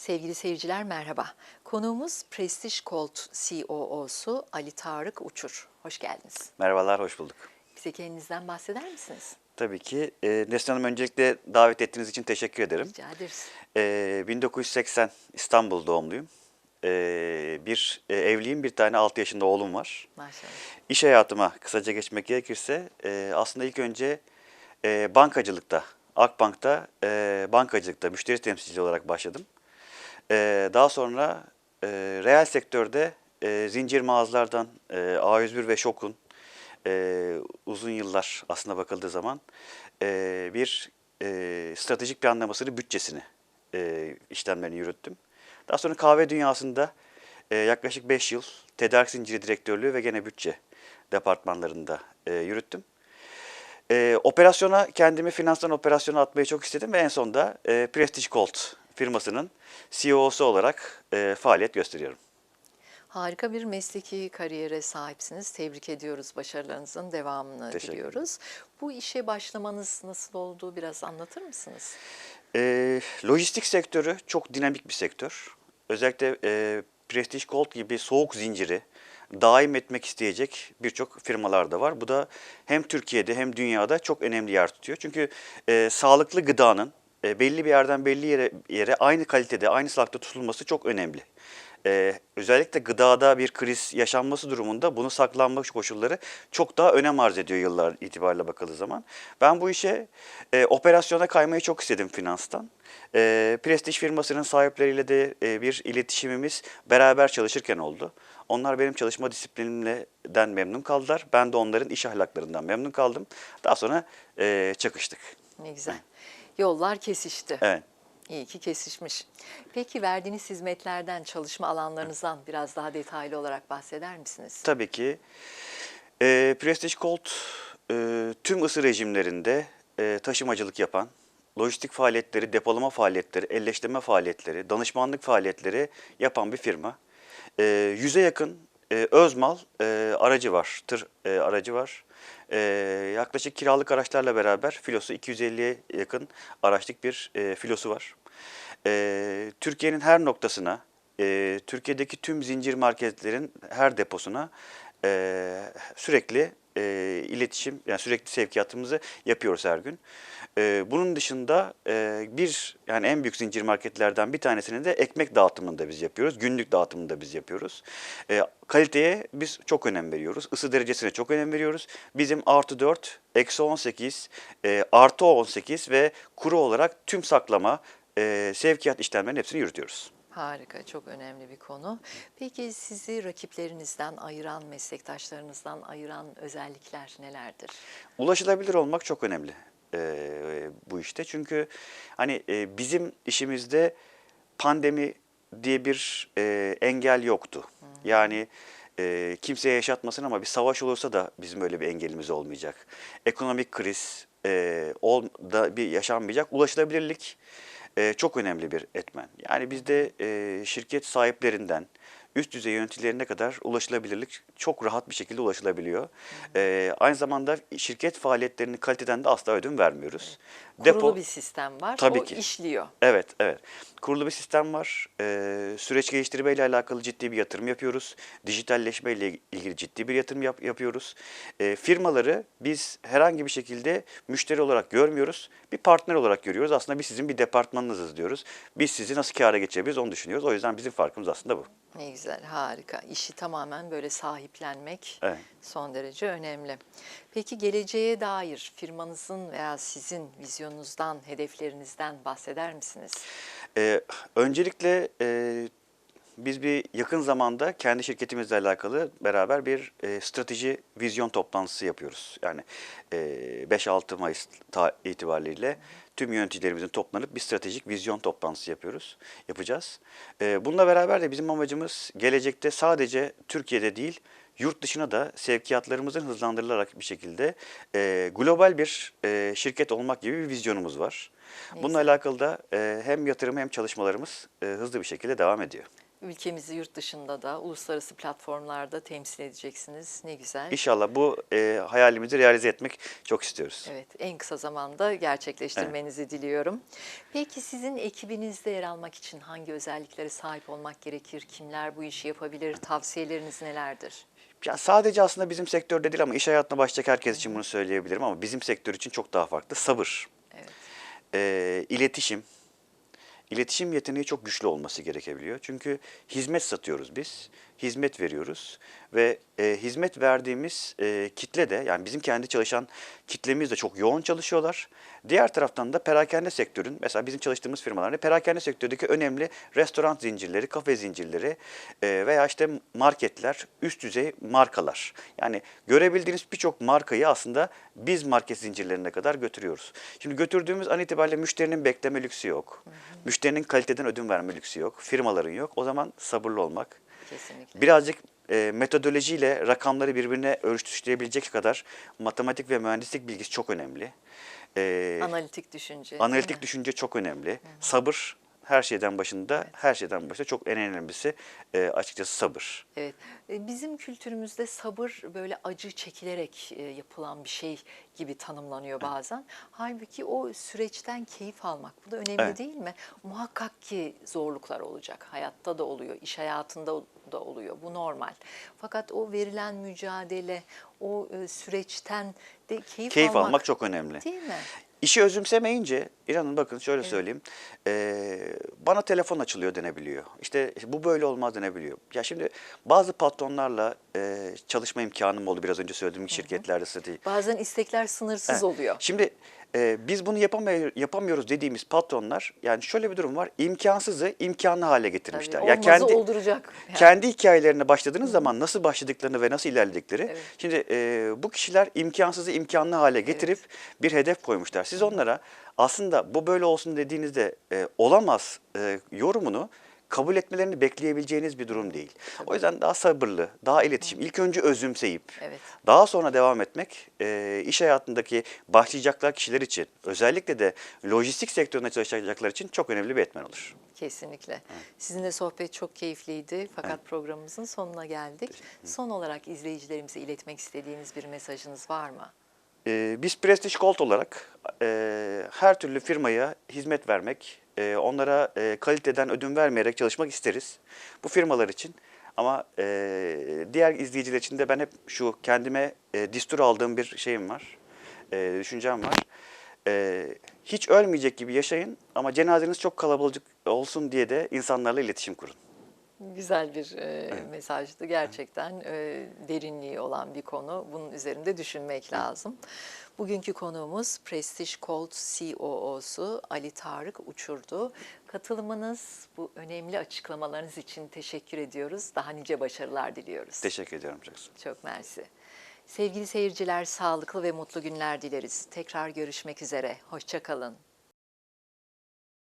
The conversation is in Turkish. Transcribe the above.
Sevgili seyirciler merhaba. Konuğumuz Prestige Colt COO'su Ali Tarık Uçur. Hoş geldiniz. Merhabalar, hoş bulduk. Bize kendinizden bahseder misiniz? Tabii ki. E, Neslihan Hanım öncelikle davet ettiğiniz için teşekkür ederim. Rica ederiz. E, 1980 İstanbul doğumluyum. E, bir e, evliyim, bir tane 6 yaşında oğlum var. Maşallah. İş hayatıma kısaca geçmek gerekirse e, aslında ilk önce e, bankacılıkta, Akbank'ta e, bankacılıkta müşteri temsilcisi olarak başladım. E, daha sonra e, reel sektörde e, zincir mağazalardan e, A101 ve Şok'un e, uzun yıllar aslında bakıldığı zaman e, bir e, stratejik planlamasını, bütçesini e, işlemlerini yürüttüm. Daha sonra kahve dünyasında e, yaklaşık 5 yıl tedarik zinciri direktörlüğü ve gene bütçe departmanlarında e, yürüttüm. E, operasyona kendimi finanstan operasyona atmayı çok istedim ve en sonunda e, Prestige Colt firmasının CEO'su olarak e, faaliyet gösteriyorum. Harika bir mesleki kariyere sahipsiniz. Tebrik ediyoruz. Başarılarınızın devamını Teşekkür diliyoruz. Bu işe başlamanız nasıl oldu? Biraz anlatır mısınız? E, lojistik sektörü çok dinamik bir sektör. Özellikle e, Prestige Gold gibi soğuk zinciri daim etmek isteyecek birçok firmalar da var. Bu da hem Türkiye'de hem dünyada çok önemli yer tutuyor. Çünkü e, sağlıklı gıdanın e, belli bir yerden belli yere, yere aynı kalitede, aynı sağlıkta tutulması çok önemli. Ee, özellikle gıdada bir kriz yaşanması durumunda bunu saklanma koşulları çok daha önem arz ediyor yıllar itibariyle bakıldığı zaman. Ben bu işe e, operasyona kaymayı çok istedim finanstan. E, Prestij firmasının sahipleriyle de e, bir iletişimimiz beraber çalışırken oldu. Onlar benim çalışma disiplinimden memnun kaldılar. Ben de onların iş ahlaklarından memnun kaldım. Daha sonra e, çakıştık. Ne güzel. Yollar kesişti. Evet. İyi ki kesişmiş. Peki verdiğiniz hizmetlerden, çalışma alanlarınızdan biraz daha detaylı olarak bahseder misiniz? Tabii ki. E, Prestige Colt e, tüm ısı rejimlerinde e, taşımacılık yapan, lojistik faaliyetleri, depolama faaliyetleri, elleştirme faaliyetleri, danışmanlık faaliyetleri yapan bir firma. E, yüze yakın e, özmal e, aracı var, tır e, aracı var. E, yaklaşık kiralık araçlarla beraber filosu 250'ye yakın araçlık bir e, filosu var. E, Türkiye'nin her noktasına, e, Türkiye'deki tüm zincir marketlerin her deposuna e, sürekli e, iletişim, yani sürekli sevkiyatımızı yapıyoruz her gün. E, bunun dışında e, bir, yani en büyük zincir marketlerden bir tanesini de ekmek dağıtımını da biz yapıyoruz. Günlük dağıtımını da biz yapıyoruz. E, kaliteye biz çok önem veriyoruz. Isı derecesine çok önem veriyoruz. Bizim artı 4, eksi 18, e, artı 18 ve kuru olarak tüm saklama, e, sevkiyat işlemlerinin hepsini yürütüyoruz. Harika, çok önemli bir konu. Peki sizi rakiplerinizden ayıran, meslektaşlarınızdan ayıran özellikler nelerdir? Ulaşılabilir olmak çok önemli e, bu işte. Çünkü hani e, bizim işimizde pandemi diye bir e, engel yoktu. Yani e, kimseye yaşatmasın ama bir savaş olursa da bizim öyle bir engelimiz olmayacak. Ekonomik kriz e, ol, da bir yaşanmayacak. Ulaşılabilirlik e, çok önemli bir etmen. Yani bizde e, şirket sahiplerinden üst düzey yöneticilerine kadar ulaşılabilirlik çok rahat bir şekilde ulaşılabiliyor. E, aynı zamanda şirket faaliyetlerinin kaliteden de asla ödün vermiyoruz. Kurulu bir sistem var, Tabii o ki. işliyor. Evet, evet. Kurulu bir sistem var. Ee, süreç geliştirme ile alakalı ciddi bir yatırım yapıyoruz. Dijitalleşme ile ilgili ciddi bir yatırım yap- yapıyoruz. Ee, firmaları biz herhangi bir şekilde müşteri olarak görmüyoruz. Bir partner olarak görüyoruz. Aslında biz sizin bir departmanınızız diyoruz. Biz sizi nasıl kâra geçirebiliriz onu düşünüyoruz. O yüzden bizim farkımız aslında bu. Ne güzel, harika. İşi tamamen böyle sahiplenmek Evet. son derece önemli. Peki geleceğe dair firmanızın veya sizin vizyonunuzdan, hedeflerinizden bahseder misiniz? Ee, öncelikle e, biz bir yakın zamanda kendi şirketimizle alakalı beraber bir e, strateji vizyon toplantısı yapıyoruz. Yani e, 5-6 Mayıs itibariyle tüm yöneticilerimizin toplanıp bir stratejik vizyon toplantısı yapıyoruz, yapacağız. E, bununla beraber de bizim amacımız gelecekte sadece Türkiye'de değil, yurt dışına da sevkiyatlarımızın hızlandırılarak bir şekilde e, global bir e, şirket olmak gibi bir vizyonumuz var. Ne Bununla alakalı da e, hem yatırım hem çalışmalarımız e, hızlı bir şekilde devam ediyor. Ülkemizi yurt dışında da uluslararası platformlarda temsil edeceksiniz. Ne güzel. İnşallah bu e, hayalimizi realize etmek çok istiyoruz. Evet, en kısa zamanda gerçekleştirmenizi diliyorum. Peki sizin ekibinizde yer almak için hangi özelliklere sahip olmak gerekir? Kimler bu işi yapabilir? Tavsiyeleriniz nelerdir? Ya sadece aslında bizim sektörde değil ama iş hayatına başlayacak herkes için bunu söyleyebilirim ama bizim sektör için çok daha farklı. Sabır, Evet. e, iletişim, iletişim yeteneği çok güçlü olması gerekebiliyor. Çünkü hizmet satıyoruz biz, hizmet veriyoruz ve e, hizmet verdiğimiz e, kitle de yani bizim kendi çalışan kitlemiz de çok yoğun çalışıyorlar. Diğer taraftan da perakende sektörün mesela bizim çalıştığımız firmalarda perakende sektördeki önemli restoran zincirleri, kafe zincirleri e, veya işte marketler, üst düzey markalar. Yani görebildiğiniz birçok markayı aslında biz market zincirlerine kadar götürüyoruz. Şimdi götürdüğümüz an itibariyle müşterinin bekleme lüksü yok. Müşterinin kaliteden ödün verme lüksü yok. Firmaların yok. O zaman sabırlı olmak. Kesinlikle. Birazcık e, metodolojiyle rakamları birbirine örtüştürebilecek kadar matematik ve mühendislik bilgisi çok önemli. E, Analitik düşünce. analitik düşünce çok önemli. Sabır her şeyden başında, her şeyden başında çok en önemlisi e, açıkçası sabır. Evet. E, Bizim kültürümüzde sabır böyle acı çekilerek e, yapılan bir şey gibi tanımlanıyor bazen. Halbuki o süreçten keyif almak bu da önemli Evet. değil mi? Muhakkak ki zorluklar olacak. Hayatta da oluyor, iş hayatında da oluyor. Bu normal. Fakat o verilen mücadele, o e, süreçten de keyif, Keyif almak, almak çok önemli. değil mi? İşi özümsemeyince İran'ın bakın şöyle söyleyeyim. eee, bana telefon açılıyor denebiliyor. İşte bu böyle olmaz denebiliyor. Ya şimdi bazı patronlarla eee, çalışma imkanım oldu biraz önce söylediğim şirketlerde strateji. Bazen istekler sınırsız Evet. oluyor. Şimdi e, biz bunu yapamay- yapamıyoruz dediğimiz patronlar yani şöyle bir durum var. imkansızı imkanlı hale Tabii, getirmişler. olmazı olduracak. Yani. kendi hikayelerine başladığınız zaman nasıl başladıklarını ve nasıl ilerledikleri. Evet. Şimdi e, bu kişiler imkansızı imkanlı hale getirip bir hedef koymuşlar. Siz onlara aslında bu böyle olsun dediğinizde e, olamaz e, yorumunu kabul etmelerini bekleyebileceğiniz bir durum değil. O yüzden daha sabırlı, daha iletişim, ilk önce özümseyip Evet. daha sonra devam etmek e, iş hayatındaki başlayacaklar kişiler için özellikle de lojistik sektöründe çalışacaklar için çok önemli bir etmen olur. Kesinlikle. Sizinle sohbet çok keyifliydi fakat programımızın sonuna geldik. Son olarak izleyicilerimize iletmek istediğiniz bir mesajınız var mı? E, biz Prestige Gold olarak e, her türlü firmaya hizmet vermek, e, onlara e, kaliteden ödün vermeyerek çalışmak isteriz. Bu firmalar için. Ama e, diğer izleyiciler için de ben hep şu kendime e, distur aldığım bir şeyim var, e, düşüncem var. E, hiç ölmeyecek gibi yaşayın ama cenazeniz çok kalabalık olsun diye de insanlarla iletişim kurun. Güzel bir e, mesajdı gerçekten e, derinliği olan bir konu. Bunun üzerinde düşünmek lazım. Bugünkü konuğumuz Prestige Cold COO'su Ali Tarık Uçurdu. Katılımınız, bu önemli açıklamalarınız için teşekkür ediyoruz. Daha nice başarılar diliyoruz. Teşekkür ediyorum olun. Çok mersi. Sevgili seyirciler, sağlıklı ve mutlu günler dileriz. Tekrar görüşmek üzere. Hoşçakalın.